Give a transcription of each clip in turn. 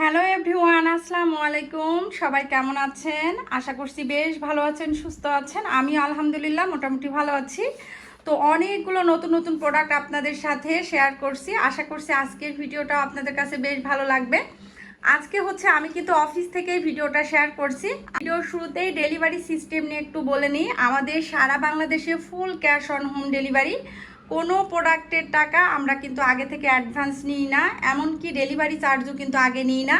Hello everyone, আসসালামু আলাইকুম। সবাই কেমন আছেন? আশা করছি বেশ ভালো আছেন, সুস্থ আছেন। আমি আলহামদুলিল্লাহ মোটামুটি ভালো আছি। তো অনেকগুলো নতুন নতুন প্রোডাক্ট আপনাদের সাথে শেয়ার করছি। আশা করছি আজকের ভিডিওটা আপনাদের কাছে বেশ ভালো লাগবে। আজকে হচ্ছে আমি কিন্তু অফিস থেকে ভিডিওটা শেয়ার করছি। ভিডিওর শুরুতেই ডেলিভারি সিস্টেম নিয়ে একটু বলে নিই। আমাদের সারা বাংলাদেশে full cash on home delivery কোনো প্রোডাক্টের টাকা আমরা কিন্তু আগে থেকে অ্যাডভান্স নিই না, এমনকি ডেলিভারি চার্জও কিন্তু আগে নিই না।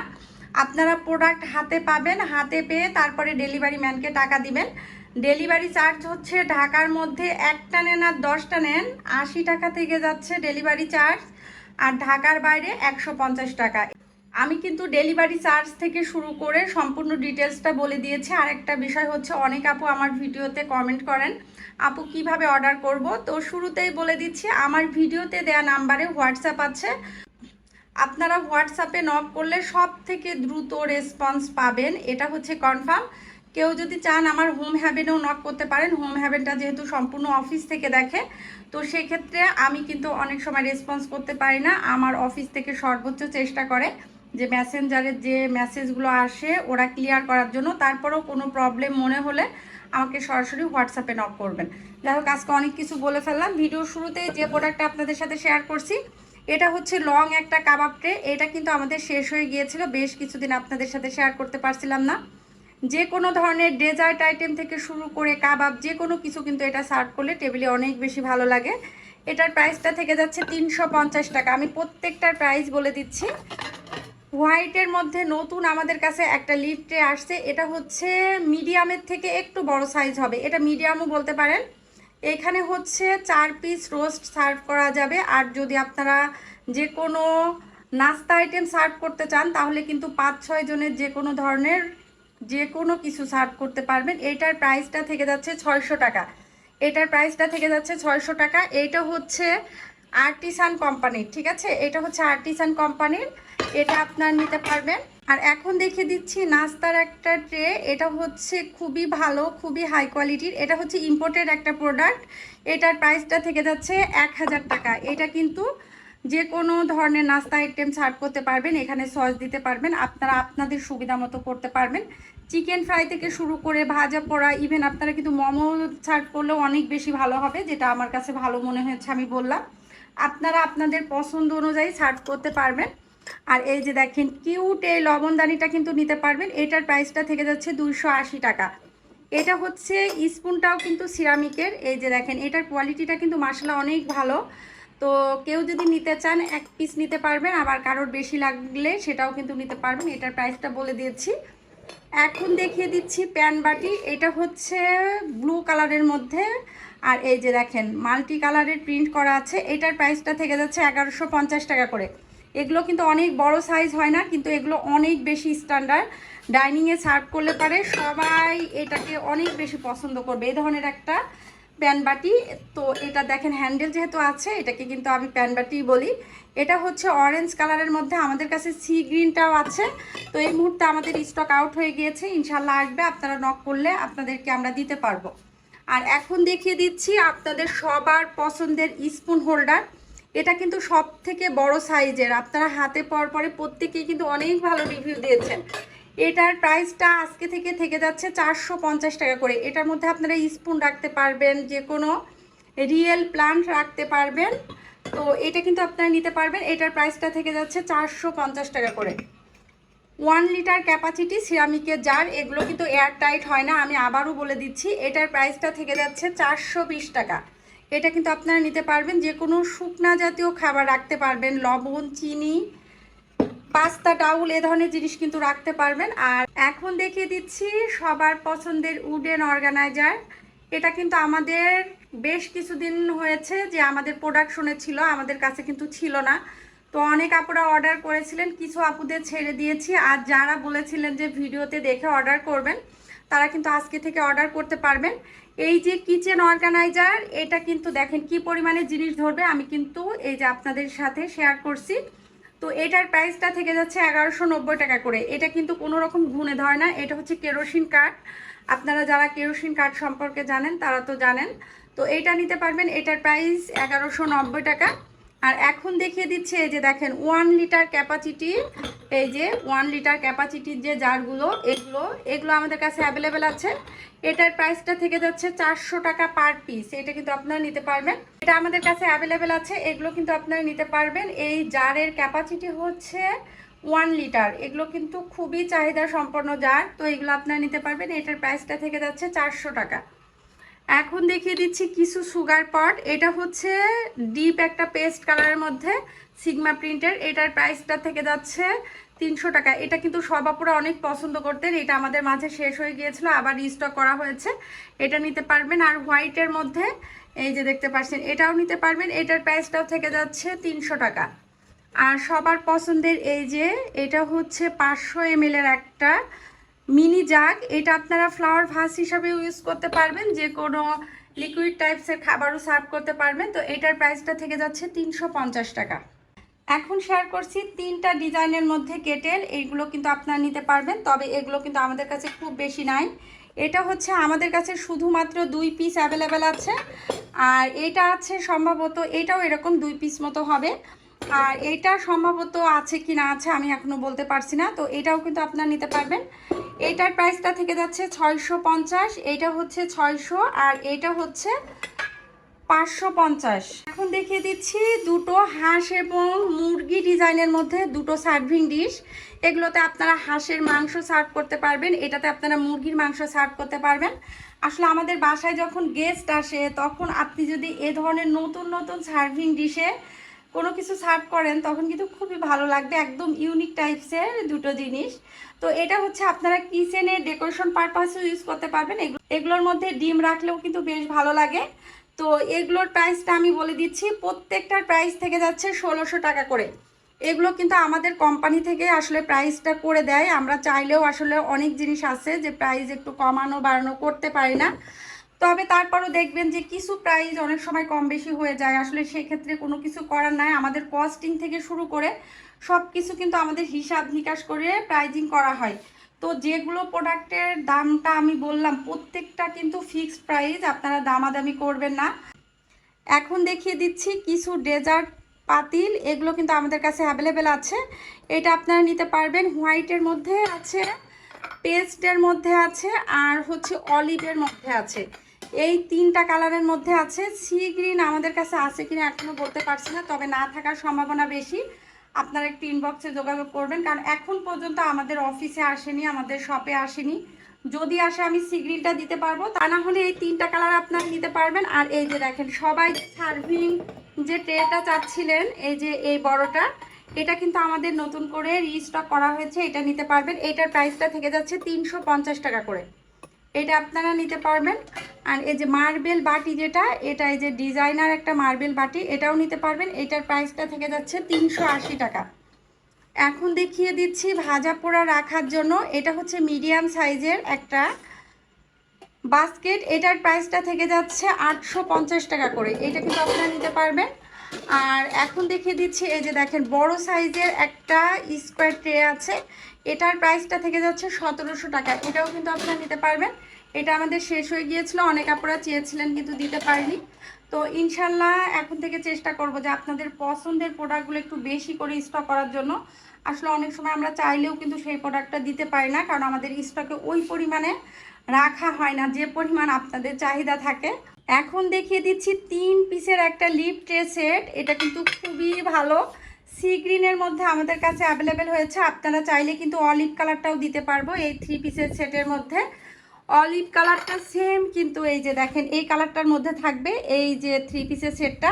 আপনারা প্রোডাক্ট হাতে পাবেন, হাতে পেয়ে তারপরে ডেলিভারি ম্যানকে টাকা দিবেন। ডেলিভারি চার্জ হচ্ছে ঢাকার মধ্যে একটা নেন আর দশটা নেন, আশি টাকা থেকে যাচ্ছে ডেলিভারি চার্জ, আর ঢাকার বাইরে একশো পঞ্চাশ টাকা। আমি কিন্তু ডেলিভারি চার্জ থেকে শুরু করে সম্পূর্ণ ডিটেলসটা বলে দিয়েছি। আর একটা বিষয় হচ্ছে, অনেক আপু আমার ভিডিওতে কমেন্ট করেন আপু কীভাবে অর্ডার করব? তো শুরুতেই বলে দিচ্ছি, আমার ভিডিওতে দেয়া নাম্বারে হোয়াটসঅ্যাপ আছে। আপনারা হোয়াটসঅ্যাপে নক করলে সব থেকে দ্রুত রেসপন্স পাবেন, এটা হচ্ছে কনফার্ম। কেউ যদি চান আমার হোম হ্যাভেনেও নক করতে পারেন, হোম হ্যাভেনটা যেহেতু সম্পূর্ণ অফিস থেকে দেখে, তো সেক্ষেত্রে আমি কিন্তু অনেক সময় রেসপন্স করতে পারি না, আমার অফিস থেকে সর্বোচ্চ চেষ্টা করে যে মেসেঞ্জারের যে মেসেজগুলো আসে ওরা ক্লিয়ার করার জন্য, তারপরেও কোনো প্রবলেম মনে হলে আমাকে সরাসরি হোয়াটসঅ্যাপে নক করবেন। যাই হোক, আজকে অনেক কিছু বলে ফেললাম। ভিডিও শুরুতে যে প্রোডাক্টটা আপনাদের সাথে শেয়ার করছি, এটা হচ্ছে লং একটা কাবাব ট্রে এটা কিন্তু আমাদের শেষ হয়ে গিয়েছিল। বেশ কিছুদিন আপনাদের সাথে শেয়ার করতে পারছিলাম না। যে কোনো ধরনের ডেজার্ট আইটেম থেকে শুরু করে কাবাব, যে কোনো কিছু কিন্তু এটা সার্ভ করলে টেবিলে অনেক বেশি ভালো লাগে। এটার প্রাইসটা থেকে যাচ্ছে তিনশো পঞ্চাশ টাকা। আমি প্রত্যেকটার প্রাইস বলে দিচ্ছি। হোয়াইটের মধ্যে নতুন আমাদের কাছে একটা লিড ট্রে আসছে। এটা হচ্ছে মিডিয়ামের থেকে একটু বড় সাইজ হবে। এটা মিডিয়ামও বলতে পারেন। এখানে হচ্ছে চার পিস রোস্ট সার্ভ করা যাবে। আর যদি আপনারা যে কোনো নাস্তা আইটেম সার্ভ করতে চান, তাহলে কিন্তু পাঁচ, ছয় জনের যে কোনো ধরনের যে কোনো কিছু সার্ভ করতে পারবেন। এটার প্রাইসটা থেকে যাচ্ছে ছয়শো টাকা। এটার প্রাইসটা থেকে যাচ্ছে ছয়শো টাকা। এইটা হচ্ছে আর্টিসান কোম্পানির, ঠিক আছে? এটা হচ্ছে আর্টিসান কোম্পানির এটা আপনার নিতে পারবেন। আর এখন দেখে দিচ্ছি নাস্তার একটা ট্রে। এটা হচ্ছে খুবই ভালো, খুবই হাই কোয়ালিটির এটা হচ্ছে ইম্পোর্টেড একটা প্রোডাক্ট এটার প্রাইসটা থেকে যাচ্ছে এক হাজার টাকা। এটা কিন্তু যে কোনো ধরনের নাস্তা আইটেম সার্ভ করতে পারবেন, এখানে সস দিতে পারবেন, আপনারা আপনাদের সুবিধা মতো করতে পারবেন। চিকেন ফ্রাই থেকে শুরু করে ভাজা পোড়া ইভেন আপনারা কিন্তু মোমো সার্ভ করলেও অনেক বেশি ভালো হবে, যেটা আমার কাছে ভালো মনে হয়েছে আমি বললাম। আপনারা আপনাদের পছন্দ অনুযায়ী সার্ভ করতে পারবেন। আর এই যে দেখেন কিউট এই লবণদানিটা কিন্তু নিতে পারবেন। এটার প্রাইসটা থেকে যাচ্ছে দুইশো আশি টাকা। এটা হচ্ছে স্পুনটাও কিন্তু সিরামিকের এই যে দেখেন, এটার কোয়ালিটিটা কিন্তু মাসালা অনেক ভালো। তো কেউ যদি নিতে চান, এক পিস নিতে পারবেন। আবার কারোর বেশি লাগলে সেটাও কিন্তু নিতে পারবেন। এটার প্রাইসটা বলে দিয়েছি। এখন দেখিয়ে দিচ্ছি প্যান বাটি। এটা হচ্ছে ব্লু কালারের মধ্যে। আর এই যে দেখেন মাল্টি কালারের প্রিন্ট করা আছে। এটার প্রাইসটা থেকে যাচ্ছে এগারোশো টাকা করে। এগুলো কিন্তু অনেক বড় সাইজ হয় না, কিন্তু এগুলো অনেক বেশি স্ট্যান্ডার্ড ডাইনিংয়ে সার্ভ করলে পারে, সবাই এটাকে অনেক বেশি পছন্দ করবে। এই ধরনের একটা প্যান বাটি। তো এটা দেখেন হ্যান্ডেল যেহেতু আছে, এটাকে কিন্তু আমি প্যান বাটি বলি। এটা হচ্ছে অরেঞ্জ কালারের মধ্যে আমাদের কাছে সি গ্রিনটাও আছে। তো এই মুহূর্তে আমাদের স্টক আউট হয়ে গিয়েছে। ইনশাল্লাহ আসবে, আপনারা নক করলে আপনাদেরকে আমরা দিতে পারব। আর এখন দেখিয়ে দিচ্ছি আপনাদের সবার পছন্দের স্পুন হোল্ডার এটা কিন্তু সব থেকে বড় সাইজের। আপনারা হাতে পর পরে প্রত্যেকেই কিন্তু অনেক ভালো রিভিউ দিয়েছেন। এটার প্রাইসটা আজকে থেকে থেকে যাচ্ছে চারশো পঞ্চাশ টাকা করে। এটার মধ্যে আপনারা স্পুন রাখতে পারবেন, যে কোনো রিয়েল প্লান্ট রাখতে পারবেন। তো এটা কিন্তু আপনারা নিতে পারবেন। এটার প্রাইসটা থেকে যাচ্ছে চারশো পঞ্চাশ টাকা করে। ওয়ান লিটার ক্যাপাসিটি সিরামিকের জার এগুলো কিন্তু এয়ার টাইট হয় না, আমি আবারও বলে দিচ্ছি। এটার প্রাইসটা থেকে যাচ্ছে চারশো বিশ টাকা। এটা কিন্তু আপনারা নিতে পারবেন। যে কোনো শুকনা জাতীয় খাবার রাখতে পারবেন। লবণ, চিনি, পাস্তা ডাউল এ ধরনের জিনিস কিন্তু রাখতে পারবেন। আর এখন দেখিয়ে দিচ্ছি সবার পছন্দের উডেন অর্গানাইজার। এটা কিন্তু আমাদের বেশ কিছুদিন হয়েছে যে আমাদের প্রোডাকশনে ছিল, আমাদের কাছে কিন্তু ছিল না। তো অনেক আপুরা অর্ডার করেছিলেন, কিছু আপুদের ছেড়ে দিয়েছি। আর যারা বলেছিলেন যে ভিডিওতে দেখে অর্ডার করবেন, তারা কিন্তু আজকে থেকে অর্ডার করতে পারবেন। এই যে কিচেন অর্গানাইজার এটা কিন্তু দেখেন কি পরিমাণে জিনিস ধরবে, আমি কিন্তু এই যে আপনাদের সাথে শেয়ার করছি। তো এটার প্রাইসটা থেকে যাচ্ছে এগারোশো নব্বই টাকা করে। এটা কিন্তু কোনো রকম গুণে ধরে না, এটা হচ্ছে কেরোসিন কাট আপনারা যারা কেরোসিন কাঠ সম্পর্কে জানেন, তারা তো জানেন। তো এটা নিতে পারবেন, এটার প্রাইস এগারোশো টাকা। আর এখন দেখিয়ে দিচ্ছে এই যে দেখেন ওয়ান লিটার ক্যাপাসিটি এই যে ওয়ান লিটার ক্যাপাসিটির যে জারগুলো, এগুলো এগুলো আমাদের কাছে অ্যাভেলেবেল আছে। এটার প্রাইসটা থেকে যাচ্ছে চারশো টাকা পার পিস এটা কিন্তু আপনারা নিতে পারবেন। এটা আমাদের কাছে অ্যাভেলেবেল আছে, এগুলো কিন্তু আপনারা নিতে পারবেন। এই জারের ক্যাপাসিটি হচ্ছে ওয়ান লিটার এগুলো কিন্তু খুবই চাহিদা সম্পন্ন জার, তো এগুলো আপনারা নিতে পারবেন। এটার প্রাইসটা থেকে যাচ্ছে চারশো টাকা। এখন দেখিয়ে দিচ্ছি কিছু সুগার পট এটা হচ্ছে ডিপ একটা পেস্ট কালারের মধ্যে সিগমা প্রিন্টের এটার প্রাইসটা থেকে যাচ্ছে তিনশো টাকা। এটা কিন্তু সবাপুরা অনেক পছন্দ করতেন। এটা আমাদের মাঝে শেষ হয়ে গিয়েছিল, আবার রিস্টক করা হয়েছে। এটা নিতে পারবেন। আর হোয়াইটের মধ্যে, এই যে দেখতে পাচ্ছেন, এটাও নিতে পারবেন। এটার প্রাইসটাও থেকে যাচ্ছে তিনশো টাকা। আর সবার পছন্দের এই যে, এটা হচ্ছে পাঁচশো এম এর একটা মিনি জাগ, এটা আপনারা ফ্লাওয়ার ভাস হিসাবে ইউজ করতে পারবেন, যে কোনো লিকুইড টাইপসের খাবারও সার্ভ করতে পারবেন। তো এটার প্রাইসটা থেকে যাচ্ছে তিনশো পঞ্চাশ টাকা। এখন শেয়ার করছি তিনটা ডিজাইনের মধ্যে কেটেল এইগুলো কিন্তু আপনারা নিতে পারবেন, তবে এগুলো কিন্তু আমাদের কাছে খুব বেশি নাই। এটা হচ্ছে আমাদের কাছে শুধুমাত্র দুই পিস অ্যাভেলেবেল আছে, আর এটা আছে সম্ভবত এটাও এরকম দুই পিস মতো হবে। আর এটা সম্ভবত আছে কি না আছে আমি এখনও বলতে পারছি না, তো এটাও কিন্তু আপনারা নিতে পারবেন। এটার প্রাইসটা থেকে যাচ্ছে ছয়শো পঞ্চাশ, এটা হচ্ছে ছয়শো আর এটা হচ্ছে পাঁচশো পঞ্চাশ। এখন দেখিয়ে দিচ্ছি দুটো হাঁস এবং মুরগি ডিজাইনের মধ্যে দুটো সার্ভিং ডিশ এগুলোতে আপনারা হাঁসের মাংস সার্ভ করতে পারবেন, এটাতে আপনারা মুরগির মাংস সার্ভ করতে পারবেন। আসলে আমাদের বাসায় যখন গেস্ট আসে, তখন আপনি যদি এ ধরনের নতুন নতুন সার্ভিং ডিশে কোনো কিছু সার্ভ করেন, তখন কিন্তু খুবই ভালো লাগবে, একদম ইউনিক টাইপসের দুটো জিনিস। তো এটা হচ্ছে আপনারা কিচেনে ডেকোরেশন পারপাসও ইউজ করতে পারবেন। এগুলো, এগুলোর মধ্যে ডিম রাখলেও কিন্তু বেশ ভালো লাগে। তো এগুলোর প্রাইসটা আমি বলে দিচ্ছি, প্রত্যেকটার প্রাইস থেকে যাচ্ছে ষোলোশো টাকা করে। এগুলো কিন্তু আমাদের কোম্পানি থেকে আসলে প্রাইসটা করে দেয়। আমরা চাইলেও আসলে অনেক জিনিস আছে যে প্রাইস একটু কমানো বাড়ানো করতে পারি না। তবে তারপরও দেখবেন যে কিছু প্রাইস অনেক সময় কম বেশি হয়ে যায়। আসলে সেক্ষেত্রে কোনো কিছু করার নাই। আমাদের কস্টিং থেকে শুরু করে সব কিছু কিন্তু আমাদের হিসাব নিকাশ করে প্রাইজিং করা হয়। তো যেগুলো প্রোডাক্টের দামটা আমি বললাম, প্রত্যেকটা কিন্তু ফিক্সড প্রাইস আপনারা দামাদামি করবেন না। এখন দেখিয়ে দিচ্ছি কিছু ডেজার্ট পাতিল, এগুলো কিন্তু আমাদের কাছে অ্যাভেলেবেল আছে। এটা আপনারা নিতে পারবেন। হোয়াইটের মধ্যে আছে পেস্টের মধ্যে আছে, আর হচ্ছে অলিভের মধ্যে আছে। এই তিনটা কালারের মধ্যে আছে। সি গ্রিন আমাদের কাছে আছে কিনা এখনও বলতে পারছি না, তবে না থাকার সম্ভাবনা বেশি। আপনারা একটু ইনবক্সে যোগাযোগ করবেন, কারণ এখন পর্যন্ত আমাদের অফিসে আসেনি, আমাদের শপে আসেনি। যদি আসে আমি সিগ্রিনটা দিতে পারব, তা না হলে এই তিনটা কালার আপনারা নিতে পারবেন। আর এই যে দেখেন, সবাই সার্ভিং যে ট্রেটা চাচ্ছিলেন, এই যে এই বড়টা, এটা কিন্তু আমাদের নতুন করে রিস্টক করা হয়েছে, এটা নিতে পারবেন। এটার প্রাইসটা থেকে যাচ্ছে তিনশো পঞ্চাশ টাকা করে। এটা আপনারা নিতে পারবেন। আর এই যে মার্বেল বাটি যেটা, এটা এই যে ডিজাইনার একটা মার্বেল বাটি, এটাও নিতে পারবেন। এটার প্রাইসটা থেকে যাচ্ছে তিনশো আশি টাকা। এখন দেখিয়ে দিচ্ছি ভাজা পোড়া রাখার জন্য। এটা হচ্ছে মিডিয়াম সাইজের একটা বাস্কেট। এটার প্রাইসটা থেকে যাচ্ছে আটশো পঞ্চাশ টাকা করে। এটা কিন্তু আপনারা নিতে পারবেন। আর এখন দেখিয়ে দিচ্ছি এই যে দেখেন, বড় সাইজের একটা স্কোয়ার ট্রে আছে। এটার প্রাইসটা থেকে যাচ্ছে সতেরোশো টাকা। এটাও কিন্তু আপনারা নিতে পারবেন। এটা আমাদের শেষ হয়ে গিয়েছিল, অনেক আপনারা চেয়েছিলেন কিন্তু দিতে পারিনি। তো ইনশাল্লাহ এখন থেকে চেষ্টা করব যে আপনাদের পছন্দের প্রোডাক্টগুলো একটু বেশি করে স্টক করার জন্য। আসলে অনেক সময় আমরা চাইলেও কিন্তু সেই প্রোডাক্টটা দিতে পারি না, কারণ আমাদের স্টকে ওই পরিমাণে রাখা হয় না, যে পরিমাণ আপনাদের চাহিদা থাকে। এখন দেখিয়ে দিচ্ছি তিন পিসের একটা লিপ ট্রে সেট এটা কিন্তু খুবই ভালো। সি গ্রিনের মধ্যে আমাদের কাছে অ্যাভেলেবেল হয়েছে। আপনারা চাইলে কিন্তু অলিভ কালারটাও দিতে পারব এই থ্রি পিসের সেটের মধ্যে। অলিভ কালারটা সেম কিন্তু এই যে দেখেন, এই কালারটার মধ্যে থাকবে এই যে থ্রি পিসের সেটটা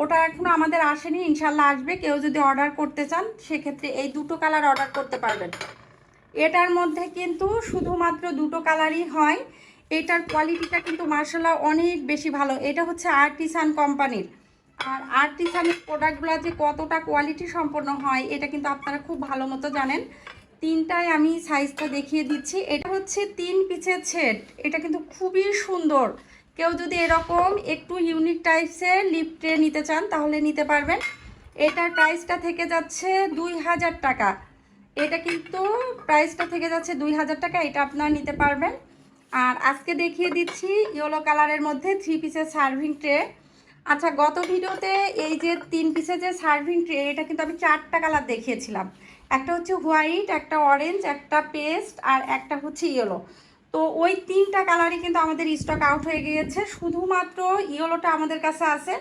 ওটা এখনও আমাদের আসেনি ইনশাল্লাহ আসবে। কেউ যদি অর্ডার করতে চান, সেক্ষেত্রে এই দুটো কালার অর্ডার করতে পারবেন। এটার মধ্যে কিন্তু শুধুমাত্র দুটো কালারই হয়। এটার কোয়ালিটিটা কিন্তু মার্শাল্লাহ অনেক বেশি ভালো। এটা হচ্ছে আর্টিসান কোম্পানির আর আর্টিসানের প্রোডাক্টগুলো যে কতটা কোয়ালিটি সম্পন্ন হয়, এটা কিন্তু আপনারা খুব ভালো মতো জানেন। তিনটায় আমি সাইজটা দেখিয়ে দিচ্ছি। এটা হচ্ছে তিন পিসের সেট এটা কিন্তু খুবই সুন্দর। কেউ যদি এরকম একটু ইউনিক টাইপসের লিপ ট্রে নিতে চান, তাহলে নিতে পারবেন। এটার প্রাইসটা থেকে যাচ্ছে দুই হাজার টাকা। এটা কিন্তু প্রাইসটা থেকে যাচ্ছে দুই হাজার টাকা, এটা আপনারা নিতে পারবেন। আর আজকে দেখিয়ে দিচ্ছি ইয়েলো কালারের মধ্যে থ্রি পিসের সার্ভিং ট্রে আচ্ছা গত ভিডিওতে এই যে তিন পিসের যে সার্ভিং ট্রে এটা কিন্তু আমি চারটা কালার দেখিয়েছিলাম। একটা হচ্ছে হোয়াইট একটা অরেঞ্জ একটা পেস্ট আর একটা হচ্ছে ইয়েলো তো ওই তিনটা কালারই কিন্তু আমাদের স্টক আউট হয়ে গিয়েছে। শুধুমাত্র ইয়েলোটা আমাদের কাছে আছে,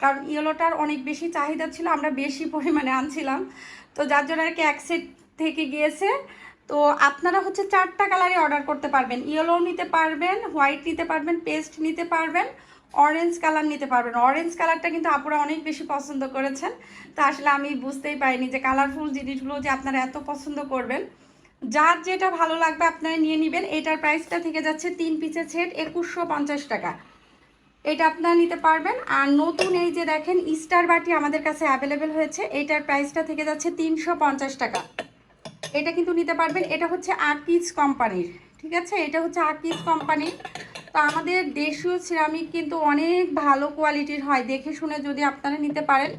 কারণ ইয়েলোটার অনেক বেশি চাহিদা ছিল, আমরা বেশি পরিমাণে আনছিলাম। তো যার জন্য আর কি এক সেট থেকে গিয়েছে। তো আপনারা হচ্ছে চারটা কালারই অর্ডার করতে পারবেন। ইয়েলো নিতে পারবেন হোয়াইট নিতে পারবেন পেস্ট নিতে পারবেন। অরেঞ্জ কালার নিতে পারবেন। অরেঞ্জ কালারটা কিন্তু আপুরা অনেক বেশি পছন্দ করেছেন। তা আসলে আমি বুঝতেই পারিনি যে কালারফুল জিনিসগুলো যে আপনারা এত পছন্দ করবেন। যার যেটা ভালো লাগবে আপনারা নিয়ে নেবেন। এটার প্রাইসটা থেকে যাচ্ছে তিন পিসের সেট একুশশো পঞ্চাশ টাকা। এটা আপনারা নিতে পারবেন। আর নতুন এই যে দেখেন স্টার বাটি আমাদের কাছে অ্যাভেলেবেল হয়েছে। এটার প্রাইসটা থেকে যাচ্ছে তিনশো পঞ্চাশ টাকা। এটা কিন্তু নিতে পারবেন। এটা হচ্ছে আকিজ কোম্পানির ঠিক আছে? এটা হচ্ছে আকিজ কোম্পানি তো আমাদের দেশীয় সিরামিক কিন্তু অনেক ভালো কোয়ালিটির হয়, দেখে শুনে যদি আপনারা নিতে পারেন।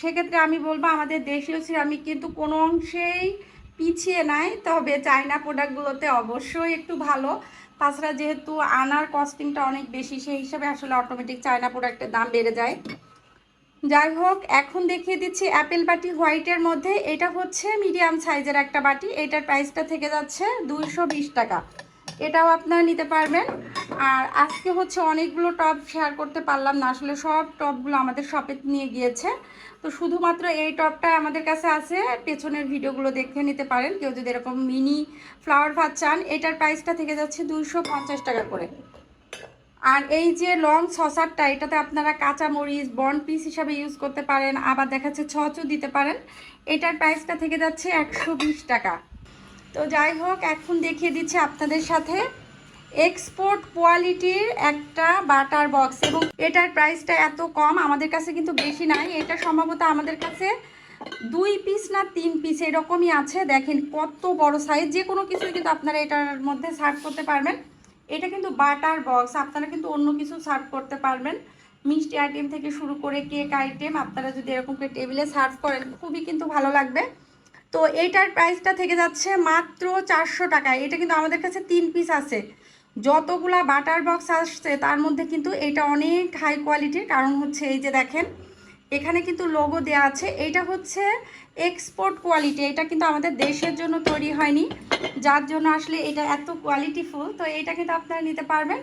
সেক্ষেত্রে আমি বলব আমাদের দেশীয় সিরামিক কিন্তু কোনো অংশেই পিছিয়ে নাই, তবে চায়না প্রোডাক্টগুলোতে অবশ্যই একটু ভালো। তাছাড়া যেহেতু আনার কস্টিংটা অনেক বেশি, সেই হিসাবে আসলে অটোমেটিক চায়না প্রোডাক্টের দাম বেড়ে যায়। যাই হোক, এখন দেখিয়ে দিচ্ছি অ্যাপেল বাটি হোয়াইটের মধ্যে। এটা হচ্ছে মিডিয়াম সাইজের একটা বাটি। এটার প্রাইসটা থেকে যাচ্ছে দুইশো টাকা। এটাও আপনারা নিতে পারবেন। আর আজকে হচ্ছে অনেকগুলো টপ শেয়ার করতে পারলাম না, আসলে সব টপগুলো আমাদের শপে নিয়ে গিয়েছে। তো শুধুমাত্র এই টপটা আমাদের কাছে আছে, পেছনের ভিডিওগুলো দেখে নিতে পারেন। কেউ যদি এরকম মিনি ফ্লাওয়ার ভাত চান, এটার প্রাইসটা থেকে যাচ্ছে দুইশো পঞ্চাশ টাকা করে। আর এই যে লং সসারটা, এটাতে আপনারা কাঁচা মরিচ বন্ড পিস হিসাবে ইউজ করতে পারেন, আবার দেখাচ্ছে ছচও দিতে পারেন। এটার প্রাইসটা থেকে যাচ্ছে একশো বিশ টাকা। তো যাই হোক, এখন দেখিয়ে দিচ্ছি আপনাদের সাথে এক্সপোর্ট কোয়ালিটির একটা বাটার বক্স এবং এটার প্রাইসটা এত কম, আমাদের কাছে কিন্তু বেশি নাই। এটা সম্ভবত আমাদের কাছে দুই পিস না তিন পিস এরকমই আছে। দেখেন কত বড় সাইজ যে কোনো কিছুই কিন্তু আপনারা এটার মধ্যে সার্ভ করতে পারবেন। এটা কিন্তু বাটার বক্স আপনারা কিন্তু অন্য কিছু সার্ভ করতে পারবেন। মিষ্টি আইটেম থেকে শুরু করে কেক আইটেম আপনারা যদি এরকম করে টেবিলে সার্ভ করেন, খুবই কিন্তু ভালো লাগবে। তো এইটার প্রাইসটা থেকে যাচ্ছে মাত্র চারশো টাকায় এটা কিন্তু আমাদের কাছে তিন পিস আছে। যতগুলা বাটার বক্স আসছে, তার মধ্যে কিন্তু এটা অনেক হাই কোয়ালিটির কারণ হচ্ছে এই যে দেখেন, এখানে কিন্তু লোগো দেওয়া আছে। এইটা হচ্ছে এক্সপোর্ট কোয়ালিটি এটা কিন্তু আমাদের দেশের জন্য তৈরি হয়নি। যার জন্য আসলে এটা এত কোয়ালিটিফুল তো এটা কিন্তু আপনারা নিতে পারবেন।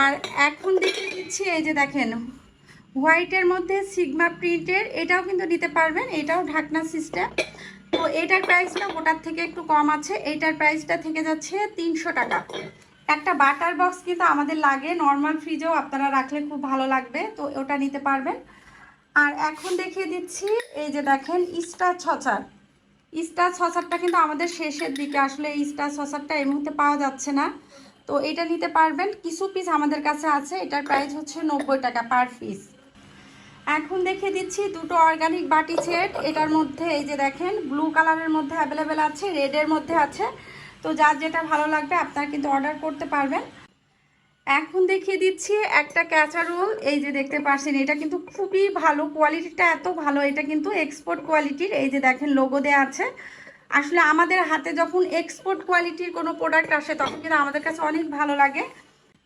আর এখন দেখে দিচ্ছি এই যে দেখেন হোয়াইটের মধ্যে সিগমা প্রিন্টের এটাও কিন্তু নিতে পারবেন। এটাও ঢাকনা সিস্টেম তো এটার প্রাইসটা ওটার থেকে একটু কম আছে। এইটার প্রাইসটা থেকে যাচ্ছে তিনশো টাকা। একটা বাটার বক্স কিন্তু আমাদের লাগে। নর্মাল ফ্রিজেও আপনারা রাখলে খুব ভালো লাগবে, তো ওটা নিতে পারবেন। আর এখন দেখিয়ে দিচ্ছি, এই যে দেখেন স্টার ছচার। স্টার ছচারটা কিন্তু আমাদের শেষের দিকে, আসলে এই স্টার ছচারটা এই মুহূর্তে পাওয়া যাচ্ছে না। তো এটা নিতে পারবেন। কিছু পিস আমাদের কাছে আছে, এটার প্রাইস হচ্ছে নব্বই টাকা পার পিস এখন দেখে দিচ্ছি দুটো অর্গানিক বাটি সেট। এটার মধ্যে এই যে দেখেন ব্লু কালারের মধ্যে অ্যাভেলেবেল আছে রেডের মধ্যে আছে। তো যার যেটা ভালো লাগবে আপনারা কিন্তু অর্ডার করতে পারবেন। এখন দেখিয়ে দিচ্ছি একটা ক্যাচারোল এই যে দেখতে পাচ্ছেন, এটা কিন্তু খুবই ভালো কোয়ালিটিটা এত ভালো। এটা কিন্তু এক্সপোর্ট কোয়ালিটির এই যে দেখেন লোগো দেওয়া আছে। আসলে আমাদের হাতে যখন এক্সপোর্ট কোয়ালিটির কোনো প্রোডাক্ট আসে, তখন কিন্তু আমাদের কাছে অনেক ভালো লাগে।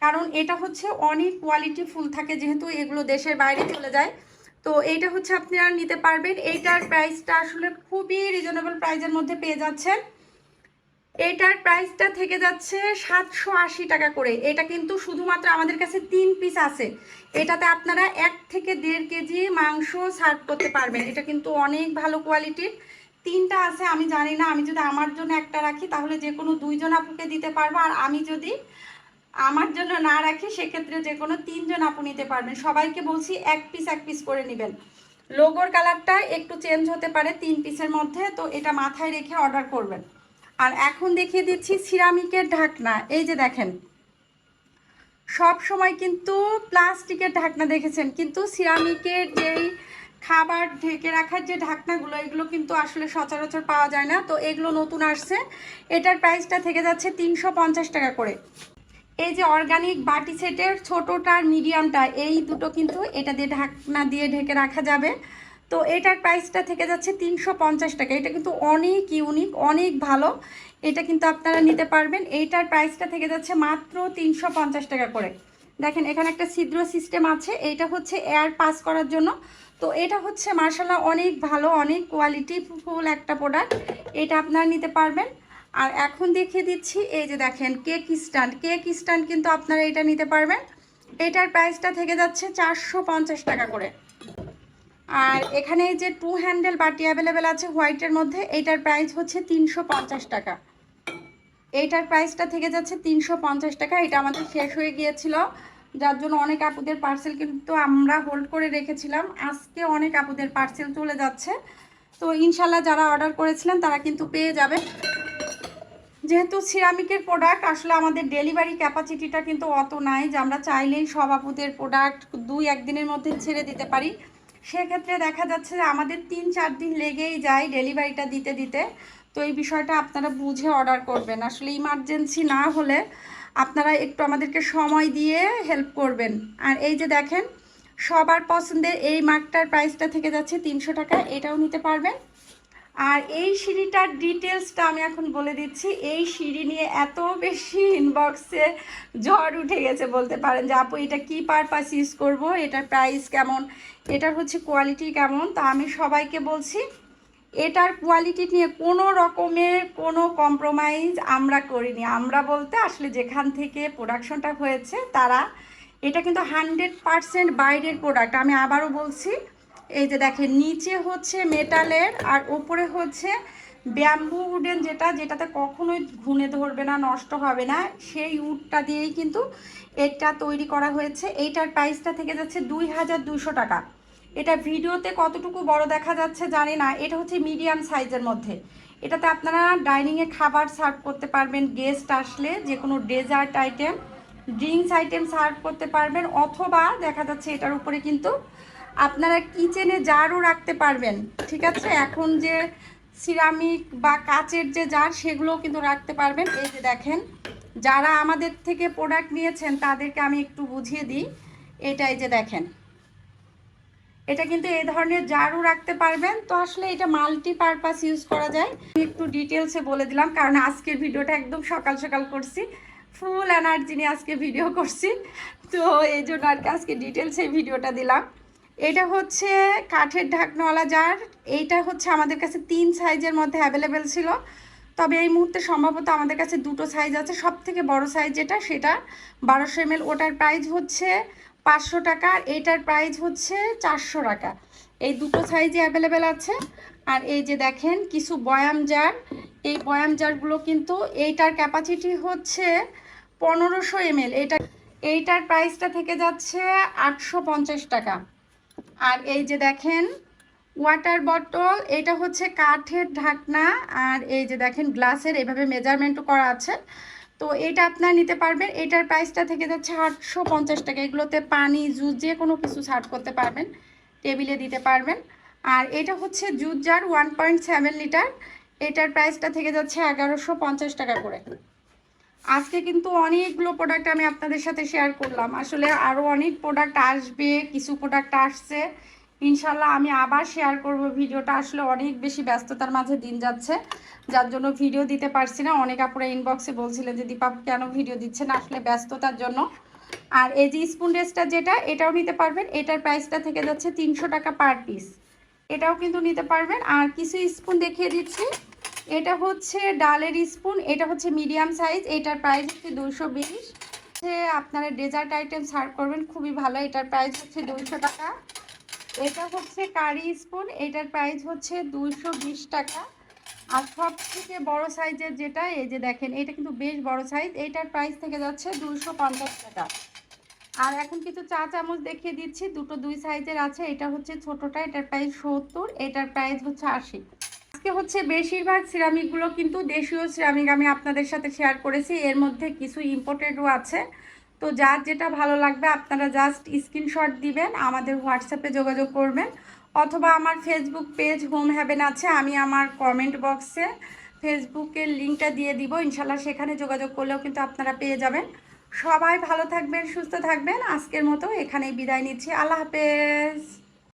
কারণ এটা হচ্ছে অনেক কোয়ালিটি ফুল থাকে, যেহেতু এগুলো দেশের বাইরে চলে যায়। তো এইটা হচ্ছে আপনারা নিতে পারবেন। এইটার প্রাইসটা আসলে খুবই রিজনেবল প্রাইসের মধ্যে পেয়ে যাচ্ছেন। এটার প্রাইসটা থেকে যাচ্ছে সাতশো আশি টাকা করে। এটা কিন্তু শুধুমাত্র আমাদের কাছে তিন পিস আছে। এটাতে আপনারা এক থেকে দেড় কেজি মাংস সার্ভ করতে পারবেন। এটা কিন্তু অনেক ভালো কোয়ালিটির তিনটা আছে, আমি জানি না। আমি যদি আমার জন্য একটা রাখি, তাহলে যে কোনো দুইজন আপুকে দিতে পারব। আর আমি যদি আমার জন্য না রাখি, সেক্ষেত্রে যে কোনো তিনজন আপু নিতে পারবেন। সবাইকে বলছি এক পিস এক পিস করে নেবেন। লোগোর কালারটা একটু চেঞ্জ হতে পারে তিন পিসের মধ্যে, তো এটা মাথায় রেখে অর্ডার করবেন। আর এখন দেখিয়ে দিচ্ছি সিরামিকের ঢাকনা। এই যে দেখেন, সব সময় কিন্তু প্লাস্টিকের ঢাকনা দেখেছেন, কিন্তু সিরামিকের যেই খাবার ঢেকে রাখার যে ঢাকনাগুলো, এগুলো কিন্তু আসলে সচরাচর পাওয়া যায় না। তো এগুলো নতুন আসছে। এটার প্রাইসটা থেকে যাচ্ছে তিনশো পঞ্চাশ টাকা করে। এই যে অর্গানিক বাটি সেটের ছোটোটা আর মিডিয়ামটা এই দুটো কিন্তু এটা দিয়ে ঢাকনা দিয়ে ঢেকে রাখা যাবে। তো এটার প্রাইসটা থেকে যাচ্ছে তিনশো পঞ্চাশ টাকা। এটা কিন্তু অনেক ইউনিক অনেক ভালো। এটা কিন্তু আপনারা নিতে পারবেন। এইটার প্রাইসটা থেকে যাচ্ছে মাত্র তিনশো পঞ্চাশ টাকা করে। দেখেন, এখানে একটা ছিদ্র সিস্টেম আছে। এইটা হচ্ছে এয়ার পাস করার জন্য। তো এটা হচ্ছে মার্শাল্লাহ অনেক ভালো, অনেক কোয়ালিটি ফুল একটা প্রোডাক্ট এটা আপনারা নিতে পারবেন। আর এখন দেখিয়ে দিচ্ছি, এই যে দেখেন কেক স্ট্যান্ড কেক স্ট্যান্ড কিন্তু আপনারা এটা নিতে পারবেন। এটার প্রাইসটা থেকে যাচ্ছে চারশো পঞ্চাশ টাকা করে। আর এখানে যে টু হ্যান্ডেল বাটি অ্যাভেলেবেল আছে হোয়াইটের মধ্যে এইটার প্রাইস হচ্ছে তিনশো পঞ্চাশ টাকা। এইটার প্রাইসটা থেকে যাচ্ছে তিনশো পঞ্চাশ টাকা। এটা আমাদের শেষ হয়ে গিয়েছিল। যার জন্য অনেক আপুদের পার্সেল কিন্তু আমরা হোল্ড করে রেখেছিলাম। আজকে অনেক আপুদের পার্সেল চলে যাচ্ছে। তো ইনশাল্লাহ যারা অর্ডার করেছিলেন, তারা কিন্তু পেয়ে যাবে যেহেতু সিরামিকের প্রোডাক্ট আসলে আমাদের ডেলিভারি ক্যাপাসিটিটা কিন্তু অত নাই যে আমরা চাইলেই সব আপুদের প্রোডাক্ট দুই, একদিনের মধ্যে ছেড়ে দিতে পারি। সেক্ষেত্রে দেখা যাচ্ছে যে আমাদের তিন, চার দিন লেগেই যায় ডেলিভারিটা দিতে দিতে। তো এই বিষয়টা আপনারা বুঝে অর্ডার করবেন। আসলে ইমার্জেন্সি না হলে আপনারা একটু আমাদেরকে সময় দিয়ে হেল্প করবেন। আর এই যে দেখেন, সবার পছন্দের এই মার্কটার প্রাইসটা থেকে যাচ্ছে তিনশো টাকা, এটাও নিতে পারবেন। আর এই সিঁড়িটার ডিটেলসটা আমি এখন বলে দিচ্ছি, এই সিঁড়ি নিয়ে এত বেশি ইনবক্সে ঝড় উঠে গেছে বলতে পারেন যে, আপু, এটা কী পারপাস ইউজ করব? এটার প্রাইস কেমন? এটার হচ্ছে কোয়ালিটি কেমন? তা আমি সবাইকে বলছি, এটার কোয়ালিটি নিয়ে কোনো রকমের কোনো কম্প্রোমাইজ আমরা করিনি। আমরা বলতে আসলে যেখান থেকে প্রোডাকশনটা হয়েছে, তারা, এটা কিন্তু হান্ড্রেড পারসেন্ট বাইরের প্রোডাক্ট আমি আবারও বলছি এই যে দেখেন, নিচে হচ্ছে মেটালের আর ওপরে হচ্ছে ব্যাম্বু উডেন যেটা, যেটাতে কখনোই ঘুনে ধরবে না, নষ্ট হবে না। সেই উডটা দিয়েই কিন্তু এটা তৈরি করা হয়েছে। এইটার প্রাইসটা থেকে যাচ্ছে দুই হাজার দুশো টাকা। এটা ভিডিওতে কতটুকু বড় দেখা যাচ্ছে জানি না। এটা হচ্ছে মিডিয়াম সাইজের মধ্যে। এটাতে আপনারা ডাইনিংয়ে খাবার সার্ভ করতে পারবেন গেস্ট আসলে যে কোনো dessert item drinks item serve করতে পারবেন, অথবা দেখা যাচ্ছে এটার উপরে কিন্তু আপনারা কিচেনে জারও রাখতে পারবেন, ঠিক আছে? এখন যে সিরামিক বা কাচের যে জার সেগুলোও কিন্তু রাখতে পারবেন। এই যে দেখেন, যারা আমাদের থেকে প্রোডাক্ট নিয়েছেন, তাদেরকে আমি একটু বুঝিয়ে দিই। এটাই যে দেখেন, এটা কিন্তু এই ধরনের জারও রাখতে পারবেন। তো আসলে এটা মাল্টি পারপাস ইউজ করা যায়। একটু ডিটেলসে বলে দিলাম, কারণ আজকের ভিডিওটা একদম সকাল সকাল করছি। ফুল এনার্জি নিয়ে আজকে ভিডিও করছি। তো এই জন্য আর কি আজকে ডিটেলসে ভিডিওটা দিলাম। এটা হচ্ছে কাঠের ঢাকনাওয়ালা জার। এইটা হচ্ছে আমাদের কাছে তিন সাইজের মধ্যে অ্যাভেলেবেল ছিল। তবে এই মুহূর্তে সম্ভবত আমাদের কাছে দুটো সাইজ আছে। সব থেকে বড় সাইজ যেটা, সেটা বারোশো এম ওটার প্রাইস হচ্ছে পাঁচশো টাকা আর এইটার প্রাইস হচ্ছে চারশো টাকা। এই দুটো সাইজে অ্যাভেলেবেল আছে। আর এই যে দেখেন কিছু বয়াম জার। এই বয়াম জারগুলো কিন্তু এইটার ক্যাপাসিটি হচ্ছে পনেরোশো এমএল এটা, এইটার প্রাইসটা থেকে যাচ্ছে আটশো পঞ্চাশ টাকা। আর এই যে দেখেন ওয়াটার বটল এটা হচ্ছে কাঠের ঢাকনা, আর এই যে দেখেন গ্লাসের, এভাবে মেজারমেন্টও করা আছে। তো এটা আপনার নিতে পারবেন, এটার প্রাইসটা থেকে যাচ্ছে আটশো পঞ্চাশ টাকা। এগুলোতে পানি জুস যে কোনো কিছু সার্ভ করতে পারবেন টেবিলে দিতে পারবেন। আর এটা হচ্ছে juice jar one point seven litre এটার প্রাইসটা থেকে যাচ্ছে এগারোশো পঞ্চাশ টাকা করে। আজকে কিন্তু অনেকগুলো প্রোডাক্ট আমি আপনাদের সাথে শেয়ার করলাম। আসলে আরও অনেক প্রোডাক্ট আসবে, কিছু প্রোডাক্ট আসছে। ইনশাল্লাহ আমি আবার শেয়ার করব ভিডিওটা। আসলে অনেক বেশি ব্যস্ততার মাঝে দিন যাচ্ছে, যার জন্য ভিডিও দিতে পারছি না। অনেক আপুরা ইনবক্সে বলছিলেন যে, দীপা কেন ভিডিও দিচ্ছে না আসলে ব্যস্ততার জন্য। আর এই যে স্পুন ড্রেসটা যেটা, এটাও নিতে পারবেন। এটার প্রাইসটা থেকে যাচ্ছে তিনশো টাকা পার পিস এটাও কিন্তু নিতে পারবেন। আর কিছু স্পুন দেখিয়ে দিচ্ছি। এটা হচ্ছে ডালের স্পুন, এটা হচ্ছে মিডিয়াম সাইজ, এটার প্রাইস হচ্ছে দুশো বিশ। আপনারা ডেজার্ট আইটেম সার্ভ করবেন, খুবই ভালো, এটার প্রাইস হচ্ছে দুইশো টাকা। এটা হচ্ছে কারি স্পুন, এটার প্রাইস হচ্ছে বিশ টাকা। আর সব থেকে বড়ো সাইজের যেটা, এই যে দেখেন, এটা কিন্তু বেশ বড় সাইজ এটার প্রাইস থেকে যাচ্ছে পঞ্চাশ টাকা। আর এখন কিছু চা চামচ দেখিয়ে দিচ্ছি, দুটো দুই সাইজের আছে, এটা হচ্ছে ছোটোটা, এটার প্রাইস সত্তর, এটার প্রাইস হচ্ছে আশি। আজকে হচ্ছে বেশিরভাগ সিরামিকগুলো কিন্তু দেশীয় সিরামিক আমি আপনাদের সাথে শেয়ার করেছি, এর মধ্যে কিছু ইম্পোর্টেডও আছে। তো যার যেটা ভালো লাগবে আপনারা জাস্ট স্ক্রিনশট দিবেন, আমাদের হোয়াটসঅ্যাপে যোগাযোগ করবেন, অথবা আমার ফেসবুক পেজ হোম হ্যাভেন আছে, আমি আমার কমেন্ট বক্সে ফেসবুকের লিঙ্কটা দিয়ে দিব ইনশাল্লাহ সেখানে যোগাযোগ করলেও কিন্তু আপনারা পেয়ে যাবেন। সবাই ভালো থাকবেন, সুস্থ থাকবেন, আজকের মতো এখানেই বিদায় নিচ্ছি, আল্লাহ হাফেজ।